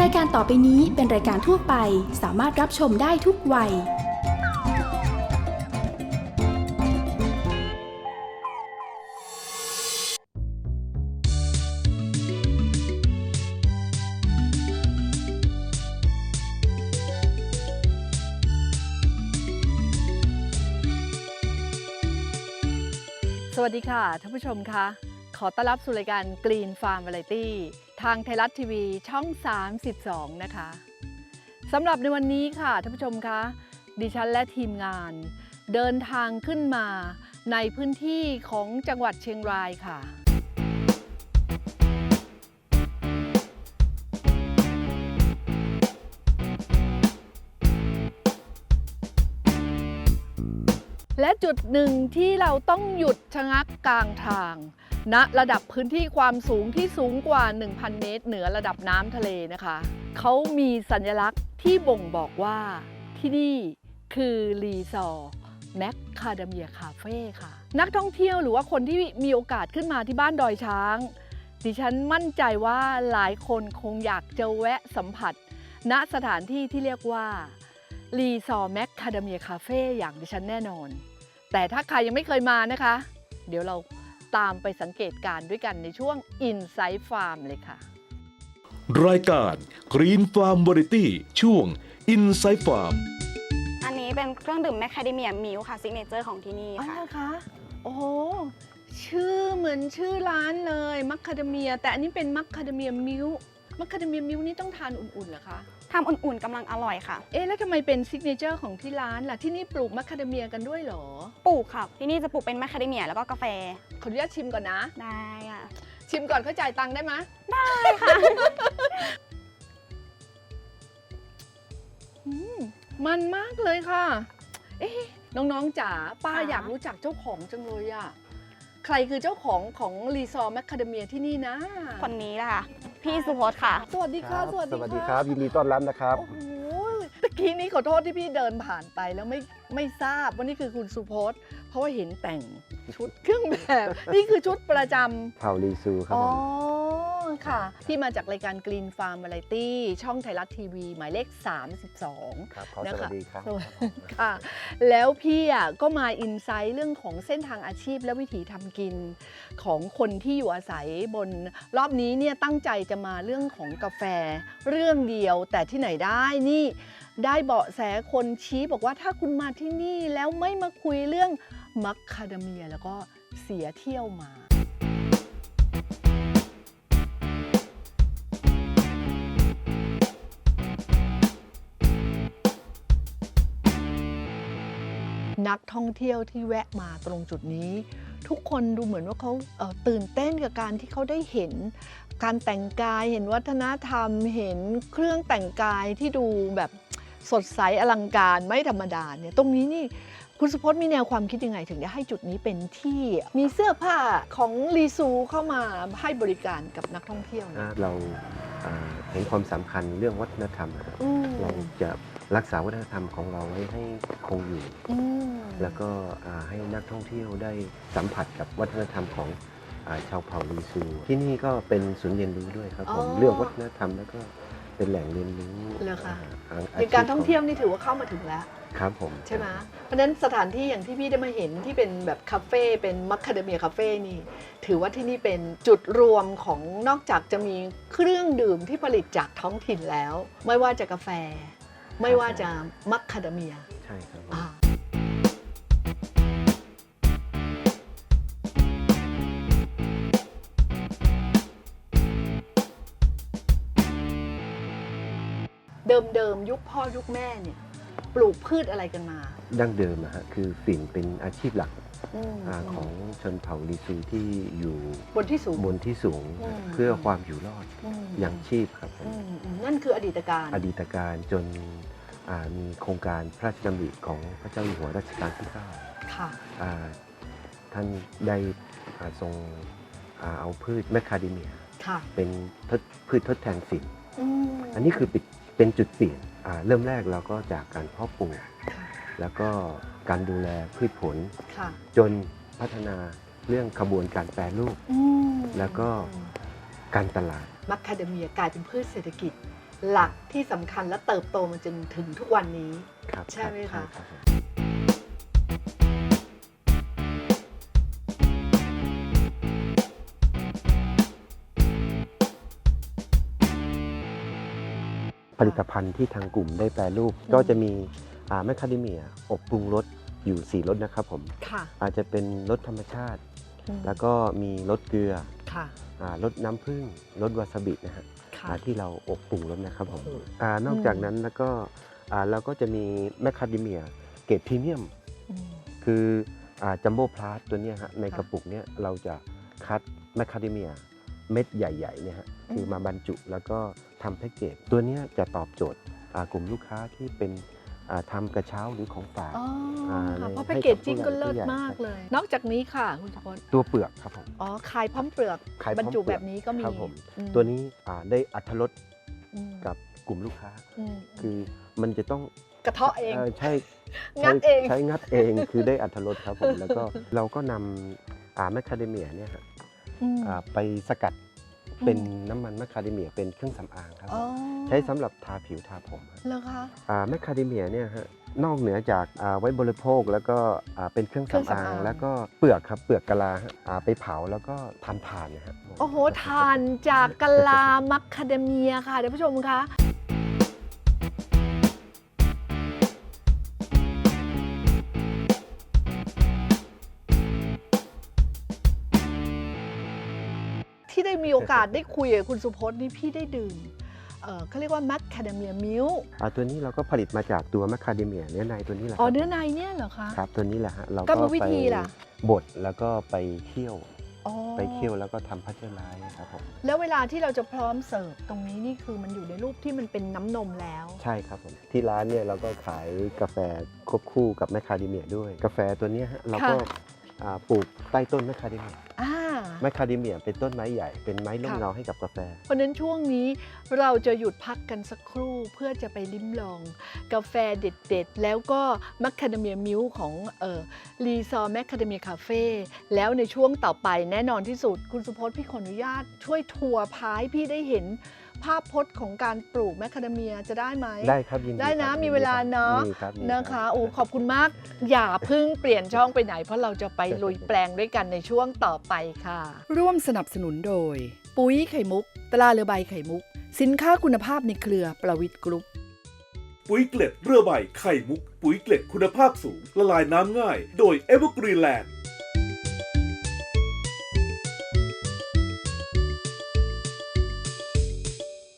รายการต่อไปนี้เป็นรายการทั่วไปสามารถรับชมได้ทุกวัย สวัสดีค่ะท่านผู้ชมคะ ขอต้อนรับสู่รายการ Green Farm Variety ทางไทยรัฐทีวีช่อง 32 นะคะสำหรับในวันนี้ค่ะท่านผู้ชมคะดิฉันและทีมงาน เดินทางขึ้นมาในพื้นที่ของจังหวัดเชียงรายค่ะ และจุดหนึ่งที่เราต้องหยุดชะงักกลางทาง ณระดับพื้นที่ความสูงที่สูงกว่า 1,000 เมตร เหนือระดับน้ำทะเลนะคะ เขามีสัญลักษณ์ที่บ่งบอกว่าที่นี่คือรีสอร์แมคคาเดเมียคาเฟ่ค่ะ นักท่องเที่ยวหรือว่าคนที่มีโอกาสขึ้นมาที่บ้านดอยช้าง ดิฉันมั่นใจว่าหลายคนคงอยากจะแวะสัมผัส ณสถานที่ที่เรียกว่ารีสอร์แมคคาเดเมียคาเฟ่อย่างดิฉันแน่นอน แต่ถ้าใครยังไม่เคยมานะคะ เดี๋ยวเรา ตามไปสังเกตการณ์ด้วยกันในช่วง Inside Farm เลยค่ะ รายการ Green Farm Variety ช่วง Inside Farm อันนี้เป็นเครื่องดื่มแมคคาเดเมียมิลค่ะซิกเนเจอร์ของที่นี่อ๋อค่ะเหรอคะ โอ้โหชื่อเหมือนชื่อร้านเลยมัคคาเดเมีย แต่อันนี้เป็นมัคคาเดเมียมิลมัคคาเดเมียมิลนี่ต้องทานอุ่นๆเหรอคะ ทำอุ่นๆกำลังอร่อยค่ะ เอ๊ะแล้วทำไมเป็นซิกเนเจอร์ของที่ร้านล่ะที่นี่ปลูกมัคคาเดเมียกันด้วยเหรอ ปลูกค่ะ ที่นี่จะปลูกเป็นแมคคาเดเมียแล้วก็กาแฟ ขออนุญาตชิมก่อนนะ ได้ค่ะ ชิมก่อนเข้าจ่ายตังค์ได้ไหมได้ค่ะ อืมมันมากเลยค่ะ เอ๊ะน้องๆจ๋าป้าค่ะอยากรู้จักเจ้าของจังเลยอะใครคือเจ้าของของรีสอร์แมคคาเดเมียที่นี่นะ คนนี้แหละค่ะ พี่สุพจน์ค่ะ สวัสดีค่ะครับสวัสดีสวัสดีะครับ ยินดีต้อนรับนะครับ โอ้โหตะกี้นี้ขอโทษที่พี่เดินผ่านไปแล้วไม่ไม่ทราบว่านี่คือคุณสุพจน์เพราะว่าเห็นแต่งชุดเครื่องแบบ นี่คือชุดประจำเผ่าลีซูครับอ๋อผม ค่ะ ที่มาจากรายการ Green Farm Variety ช่องไทยรัฐทีวี หมายเลข 32 ครับขอนะสคะวัสดีครับสวัสดีค่ะ แล้วพี่อะก็มาอินไซต์เรื่องของเส้นทางอาชีพและวิถีทำกิน ของคนที่อยู่อาศัยบน รอบนี้เนี่ยตั้งใจจะมาเรื่องของกาแฟเรื่องเดียว แต่ที่ไหนได้นี่ได้เบาะแสคนชี้บอกว่าถ้าคุณมาที่นี่แล้วไม่มาคุยเรื่องมัคคาเดเมียแล้วก็เสียเที่ยวมา นักท่องเที่ยวที่แวะมาตรงจุดนี้ ทุกคนดูเหมือนว่าเขาเตื่นเต้นกับการที่เขาได้เห็น การแต่งกายเห็นวัฒนธรรม เห็นเครื่องแต่งกายที่ดูแบบสดใสอลังการไม่ธรรมดาเนี่ยตรงนี้นี่คุณสุพจน์มีแนวความคิดยังไงถึงได้ให้จุดนี้เป็นที่ มีเสื้อผ้าของรีซูเข้ามาให้บริการกับนักท่องเที่ยวเนี่ยเรา เห็นความสำคัญเรื่องวัฒนธรรมนะครับอืมเราจะรักษาวัฒนธรรมของเราไว้ให้คงอยู่ อืมแล้วก็อ่าให้นักท่องเที่ยวได้สัมผัสกับวัฒนธรรมของอาชาวเผ่าลีซู ที่นี่ก็เป็นศูนย์เรียนรู้ด้วยครับผมเรื่องวัฒนธรรมแล้วก็ เป็นแหล่งเรียนรู้เหรอคะ อ่าในการท่องเที่ยวนี่ถือว่าเข้ามาถึงแล้ว ครับผมใช่ไหมเพราะฉะนั้นสถานที่อย่างที่พี่ได้มาเห็นที่เป็นแบบคาเฟ่เป็นมัคคาเดเมียคาเฟ่นี่ ถือว่าที่นี่เป็นจุดรวมของนอกจากจะมีเครื่องดื่มที่ผลิตจากท้องถิ่นแล้ว ไม่ว่าจะกาแฟ ไม่ว่าจะมัคคาเดเมียใช่ครับผม อ่า เดิมๆยุคพ่อยุคแม่เนี่ย ปลูกพืชอะไรกันมา ดั้งเดิมนะฮะคือฝิ่นเป็นอาชีพหลักอืมอาของชนเผ่าลีซูที่อยู่บนที่สูงบนที่สูงอืม เพื่อความอยู่รอดอืมอย่างชีพครับผมอืมอืมนั่นคืออดีตการอดีตการจนอ่ามีโครงการพระราชดำริของพระเจ้าอยู่หัวรัชกาลที่ค่ะ9อ่าท่านได้อ่าทรงอ่าเอาพืชแมคคาเดเมีย ค่ะเป็นทดพืชทดแทนฝิ่นอืมอันนี้คือปิด เป็นจุดเปลี่ยนอ่าเริ่มแรกเราก็จากการเพาะปลูกค่ะแล้วก็การดูแลพืชผลค่ะจนพัฒนาเรื่องขบวนการแปรรูปอืมแล้วก็การตลาด มัคคาเดเมียกลายเป็นพืชเศรษฐกิจ หลักที่สำคัญและเติบโตมาจนถึงทุกวันนี้ครับใช่ไหมรัคะ ผมผลิตภัณฑ์ที่ทางกลุ่มได้แปรรูป ก็จะมีแมคคาเดเมียอบปรุงรสอยู่ 4รสนะครับผมค่ะอาจจะเป็นรสธรรมชาติอืมแล้วก็มีรสเกลือค่ะอ่ารสน้ำผึ้งรสวาซาบินะฮะค่ะอ่าที่เราอบปรุงรสนะครับผมโอ้โหอานอกจากอืมนั้นแล้วก็อ่าเราก็จะมีแมคคาเดเมียเกรดพรีเมียมอืมคือจัมโบ้พลาสตัวเนี้ยฮะในค่ะกระปุกเนี้ยเราจะคัดแมคคาเดเมีย เม็ดใหญ่ๆเนี่ยฮะอืมคือมาบรรจุแล้วก็ทำแพ็กเกจตัวเนี้ยจะตอบโจทย์อ่ากลุ่มลูกค้าที่เป็นอ่าทำกระเช้าหรือของฝากอ๋ออ่าค่ะในเพราะให้แพ็กเกจจิ้งกับก็ผู้ใหญ่เลิศผู้ใหญ่มากครับเลย นอกจากนี้ค่ะคุณสุพจน์ตัวเปลือกครับผมอ๋อขายพร้อมเปลือกขายพบร้รอรมจุเปลืแบอกบนี้ก็มีครับผมอืมตัวนี้อ่าได้อัตรสอืมกับกลุ่มลูกค้ามคือมันจะต้องกระเทาะเองเอ่อใช่งัดเองใช้งัดเองคือได้อัตรสครับผมแล้วก็เราก็นำอ่าแมคคาเดเมียเนี่ยฮะม อ่าไปสกัดอืมเป็นน้ำมันแมคคาเดเมียเป็นเครื่องสำอางครับ อ๋อใช้สำหรับทาผิวทาผมฮะเหรอคะอ่าแมคคาเดเมียเนี่ยฮะนอกเหนือจากอ่าไว้บริโภคแล้วก็อ่าเป็นเครื่องเครื่องสำสำอาอางงแล้วก็เปลือกครับเปลือกกะลาฮะอ่าไปเผาแล้วก็ทำถ่านเนะฮะ โอ้โหทานจากกะลามัคคาเดเมียค่ะท่านผู้ชมคะ มีโอกาสได้คุยกับคุณสุพจน์นี่พี่ได้ดื่มเอ่อเขาเรียกว่ามัคคาเดเมียมิลอ่าตัวนี้เราก็ผลิตมาจากตัวแมคคาเดเมียเนื้อในตัวนี้แหละคอ๋อรับเนื้อในเนี่ยเหรอคะครับตัวนี้แหละฮะเรากรก็รมวิไปธีล่ะบดแล้วก็ไปเคี่ยวอ๋อไปเคี่ยวแล้วก็ทำพัชเจอร์ไลซ์ครับผมแล้วเวลาที่เราจะพร้อมเสิร์ฟตรงนี้นี่คือมันอยู่ในรูปที่มันเป็นน้ำนมแล้ว ใช่ครับผมที่ร้านเนี่ยเราก็ขายกาแฟควบคู่กับแมคคาเดเมียด้วย กาแฟตัวเนี้ยฮะเราก็ค่ะอ่า ปลูกใต้ต้นแมคคาเดเมียอ่าแมคคาเดเมียเป็นต้นไม้ใหญ่เป็นไม้ร่มค่ะเงาให้กับกาแฟ เพราะฉะนั้นช่วงนี้เราจะหยุดพักกันสักครู่เพื่อจะไปลิ้มลอง กาแฟเด็ดๆ แล้วก็มัคคาเดเมียมิลของเอ่อรีซอร์แมคคาเดเมียคาเฟ่แล้วในช่วงต่อไปแน่นอนที่สุด คุณสุพจน์พี่ขออนุญาตช่วยทัวร์พายพี่ได้เห็น ภาพพจน์ของการปลูกแมคคาเดเมียจะได้ไหม ได้ครับยินดีได้นะครับมีเวลาเนอะ มีครับมีนะคะรับโอ้ขอบคุณมากอย่าเพิ่งเปลี่ยนช่องไปไหน เพราะเราจะไปลุยแปลงด้วยกันในช่วงต่อไปค่ะ ร่วมสนับสนุนโดย ปุ๋ยไข่มุก ตราเรือใบไข่มุก สินค้าคุณภาพในเครือประวิทย์กรุ๊ป ปุ๋ยเกล็ดเรือใบไข่มุก ปุ๋ยเกล็ดคุณภาพสูง ละลายน้ำง่าย โดย Evergreen Land